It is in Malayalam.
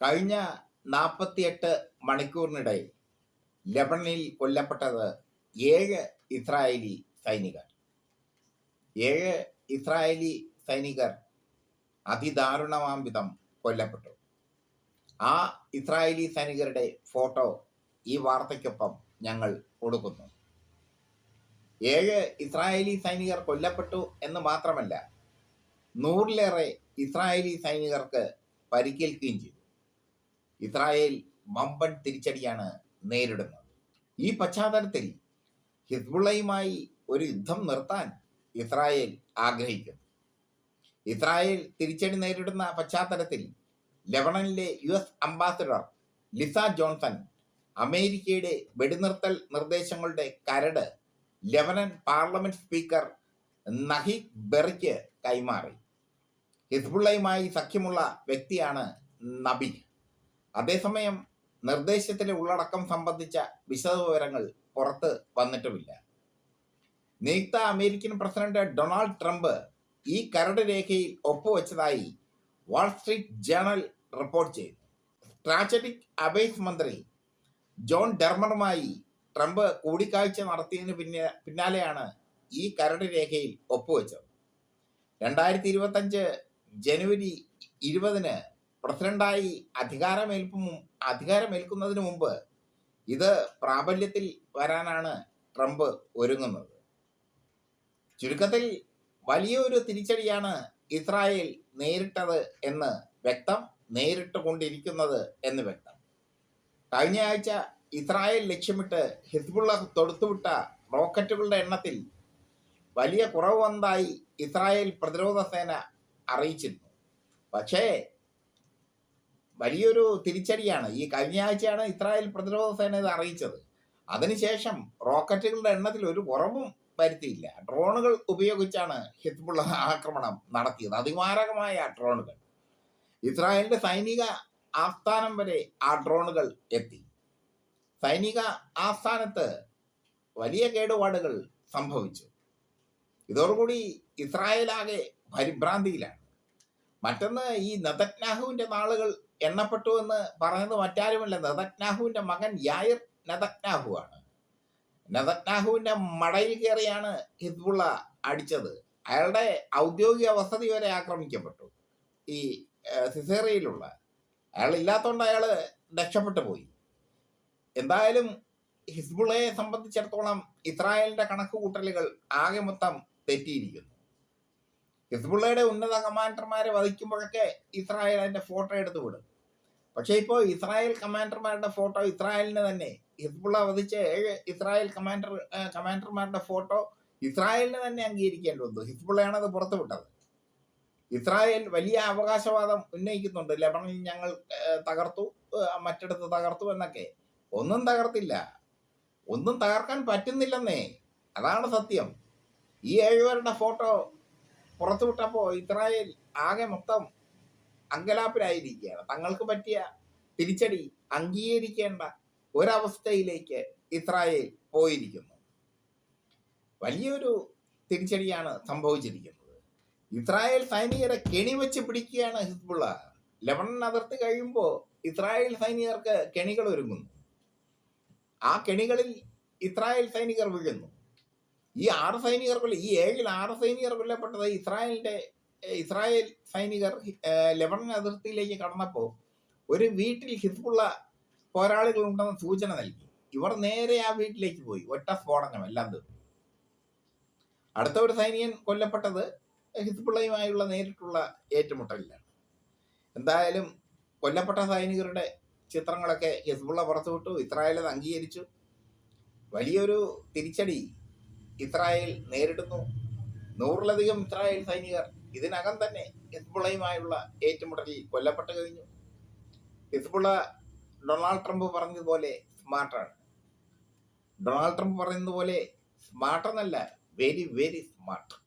കഴിഞ്ഞ നാൽപ്പത്തിയെട്ട് മണിക്കൂറിനിടെ ലബണനിൽ കൊല്ലപ്പെട്ടത് ഏഴ് ഇസ്രായേലി സൈനികർ. ഏഴ് ഇസ്രായേലി സൈനികർ അതിദാരുണമാം വിധം കൊല്ലപ്പെട്ടു. ആ ഇസ്രായേലി സൈനികരുടെ ഫോട്ടോ ഈ വാർത്തയ്ക്കൊപ്പം ഞങ്ങൾ കൊടുക്കുന്നു ഏഴ് ഇസ്രായേലി സൈനികർ കൊല്ലപ്പെട്ടു എന്ന് മാത്രമല്ല നൂറിലേറെ ഇസ്രായേലി സൈനികർക്ക് പരിക്കേൽക്കുകയും ചെയ്തു. ഇസ്രായേൽ വമ്പൻ തിരിച്ചടിയാണ് നേരിടുന്നത്. ഈ പശ്ചാത്തലത്തിൽ ഹിസ്ബുള്ളയുമായി ഒരു യുദ്ധം നിർത്താൻ ഇസ്രായേൽ ആഗ്രഹിക്കുന്നു. ഇസ്രായേൽ തിരിച്ചടി നേരിടുന്ന പശ്ചാത്തലത്തിൽ ലെബണനിലെ U S ambassador Lisa Johnson അമേരിക്കയുടെ വെടിനിർത്തൽ നിർദ്ദേശങ്ങളുടെ കരട് ലെബനൻ പാർലമെന്റ് സ്പീക്കർ നഹീദ് ബെറിക്ക് കൈമാറി. ഹിസ്ബുള്ളയുമായി സഖ്യമുള്ള വ്യക്തിയാണ് നബി അതേസമയം നിർദ്ദേശത്തിലെ ഉള്ളടക്കം സംബന്ധിച്ച വിശദ വിവരങ്ങൾ പുറത്ത് വന്നിട്ടുമില്ല. നിയുക്ത അമേരിക്കൻ പ്രസിഡന്റ് ഡൊണാൾഡ് ട്രംപ് ഈ കരട് രേഖയിൽ ഒപ്പുവെച്ചതായി വാൾസ്ട്രീറ്റ് ജേണൽ റിപ്പോർട്ട് ചെയ്തു. സ്ട്രാറ്റജിക് അബേസ് മന്ത്രി ജോൺ ഡെർമറുമായി ട്രംപ് കൂടിക്കാഴ്ച നടത്തിയതിന് പിന്നെ പിന്നാലെയാണ് ഈ കരട് രേഖയിൽ ഒപ്പുവെച്ചത്. രണ്ടായിരത്തി ഇരുപത്തഞ്ച് ജനുവരി ഇരുപതിന് പ്രസിഡന്റായി അധികാരമേൽപ്പും അധികാരമേൽക്കുന്നതിന് മുമ്പ് ഇത് പ്രാബല്യത്തിൽ വരാനാണ് ട്രംപ് ഒരുങ്ങുന്നത്. ചുരുക്കത്തിൽ വലിയൊരു തിരിച്ചടിയാണ് ഇസ്രായേൽ നേരിട്ടത് എന്ന് വ്യക്തം നേരിട്ട് കൊണ്ടിരിക്കുന്നത് എന്ന് വ്യക്തം. കഴിഞ്ഞ ആഴ്ച ഇസ്രായേൽ ലക്ഷ്യമിട്ട് ഹിസ്ബുള്ള തൊടുത്തുവിട്ട റോക്കറ്റുകളുടെ എണ്ണത്തിൽ വലിയ കുറവ് വന്നതായി ഇസ്രായേൽ പ്രതിരോധ സേന അറിയിച്ചിരുന്നു. പക്ഷേ വലിയൊരു തിരിച്ചടിയാണ്. ഈ കഴിഞ്ഞ ആഴ്ചയാണ് ഇസ്രായേൽ പ്രതിരോധ സേന ഇത് അറിയിച്ചത്. അതിനുശേഷം റോക്കറ്റുകളുടെ എണ്ണത്തിൽ ഒരു കുറവും വരുത്തിയില്ല. ഡ്രോണുകൾ ഉപയോഗിച്ചാണ് ഹിസ്ബുള്ള ആക്രമണം നടത്തിയത്. അതിമാരകമായ ഡ്രോണുകൾ. ഇസ്രായേലിന്റെ സൈനിക ആസ്ഥാനം വരെ ആ ഡ്രോണുകൾ എത്തി. സൈനിക ആസ്ഥാനത്ത് വലിയ കേടുപാടുകൾ സംഭവിച്ചു. ഇതോടുകൂടി ഇസ്രായേലാകെ പരിഭ്രാന്തിയിലാണ്. മറ്റൊന്ന് ഈ നദക്നാഹുവിന്റെ നാളുകൾ എണ്ണപ്പെട്ടു എന്ന് പറയുന്നത് മറ്റാരുമല്ല നദക്നാഹുവിന്റെ മകൻ യായർ നെതജ്ഞാഹു ആണ് നെതജ്ഞാഹുവിന്റെ മടയിൽ കയറിയാണ് ഹിസ്ബുള്ള അടിച്ചത്. അയാളുടെ ഔദ്യോഗിക വസതി വരെ ആക്രമിക്കപ്പെട്ടു. ഈ സിസേറിയയിലുള്ള അയാൾ ഇല്ലാത്തതുകൊണ്ട് അയാൾ രക്ഷപ്പെട്ടു പോയി. എന്തായാലും ഹിസ്ബുള്ളയെ സംബന്ധിച്ചിടത്തോളം ഇസ്രായേലിന്റെ കണക്ക് കൂട്ടലുകൾ ആകെ മൊത്തം തെറ്റിയിരിക്കുന്നു. ഹിസ്ബുള്ളയുടെ ഉന്നത കമാൻഡർമാരെ വധിക്കുമ്പോഴൊക്കെ ഇസ്രായേൽ അതിന്റെ ഫോട്ടോ എടുത്തു വിടും. പക്ഷേ ഇപ്പോൾ ഇസ്രായേൽ കമാൻഡർമാരുടെ ഫോട്ടോ ഇസ്രായേലിന് തന്നെ. ഹിസ്ബുള്ള വധിച്ച ഏഴ് ഇസ്രായേൽ കമാൻഡർ കമാൻഡർമാരുടെ ഫോട്ടോ ഇസ്രായേലിന് തന്നെ അംഗീകരിക്കേണ്ടി വന്നു. ഹിസ്ബുള്ളയാണ് അത് പുറത്തു വിട്ടത്. ഇസ്രായേൽ വലിയ അവകാശവാദം ഉന്നയിക്കുന്നുണ്ട്. ലബണനിൽ ഞങ്ങൾ തകർത്തു മറ്റിടത്ത് തകർത്തു എന്നൊക്കെ. ഒന്നും തകർത്തില്ല. ഒന്നും തകർക്കാൻ പറ്റുന്നില്ലെന്നേ. അതാണ് സത്യം. ഈ ഏഴുപേരുടെ ഫോട്ടോ പുറത്തുവിട്ടപ്പോൾ ഇസ്രായേൽ ആകെ മൊത്തം അങ്കലാപ്പിലായിരിക്കുകയാണ്. തങ്ങൾക്ക് പറ്റിയ തിരിച്ചടി അംഗീകരിക്കേണ്ട ഒരവസ്ഥയിലേക്ക് ഇസ്രായേൽ പോയിരിക്കുന്നു. വലിയൊരു തിരിച്ചടിയാണ് സംഭവിച്ചിരിക്കുന്നത്. ഇസ്രായേൽ സൈനികരെ കെണിവെച്ച് പിടിക്കുകയാണ് ഹിസ്ബുള്ള. ലെബണൻ അതിർത്തി കഴിയുമ്പോൾ ഇസ്രായേൽ സൈനികർക്ക് കെണികൾ ഒരുങ്ങുന്നു. ആ കെണികളിൽ ഇസ്രായേൽ സൈനികർ വീഴുന്നു. ഈ ആറ് സൈനികർ കൊല്ല ഈ ഏഴിൽ ആറ് സൈനികർ കൊല്ലപ്പെട്ടത് ഇസ്രായേലിന്റെ ഇസ്രായേൽ സൈനികർ ലെബണൻ അതിർത്തിയിലേക്ക് കടന്നപ്പോൾ ഒരു വീട്ടിൽ ഹിസ്ബുള്ള പോരാളികൾ ഉണ്ടെന്ന സൂചന നൽകി. ഇവർ നേരെ ആ വീട്ടിലേക്ക് പോയി. ഒറ്റ സ്ഫോടനം എല്ലാം തീർന്നു. അടുത്ത ഒരു സൈനികൻ കൊല്ലപ്പെട്ടത് ഹിസ്ബുള്ളയുമായുള്ള നേരിട്ടുള്ള ഏറ്റുമുട്ടലിലാണ്. എന്തായാലും കൊല്ലപ്പെട്ട സൈനികരുടെ ചിത്രങ്ങളൊക്കെ ഹിസ്ബുള്ള പുറത്തുവിട്ടു ഇസ്രായേൽ അത് അംഗീകരിച്ചു. വലിയൊരു തിരിച്ചടി ഇസ്രായേൽ നേരിടുന്നു. നൂറിലധികം ഇസ്രായേൽ സൈനികർ ഇതിനകം തന്നെ ഹിസ്ബുള്ളയുമായുള്ള ഏറ്റുമുട്ടലിൽ കൊല്ലപ്പെട്ടു കഴിഞ്ഞു. ഹിസ്ബുള്ള ഡൊണാൾഡ് ട്രംപ് പറഞ്ഞതുപോലെ സ്മാർട്ടാണ്. ഡൊണാൾഡ് ട്രംപ് പറയുന്നത് പോലെ സ്മാർട്ട് വെരി വെരി സ്മാർട്ട്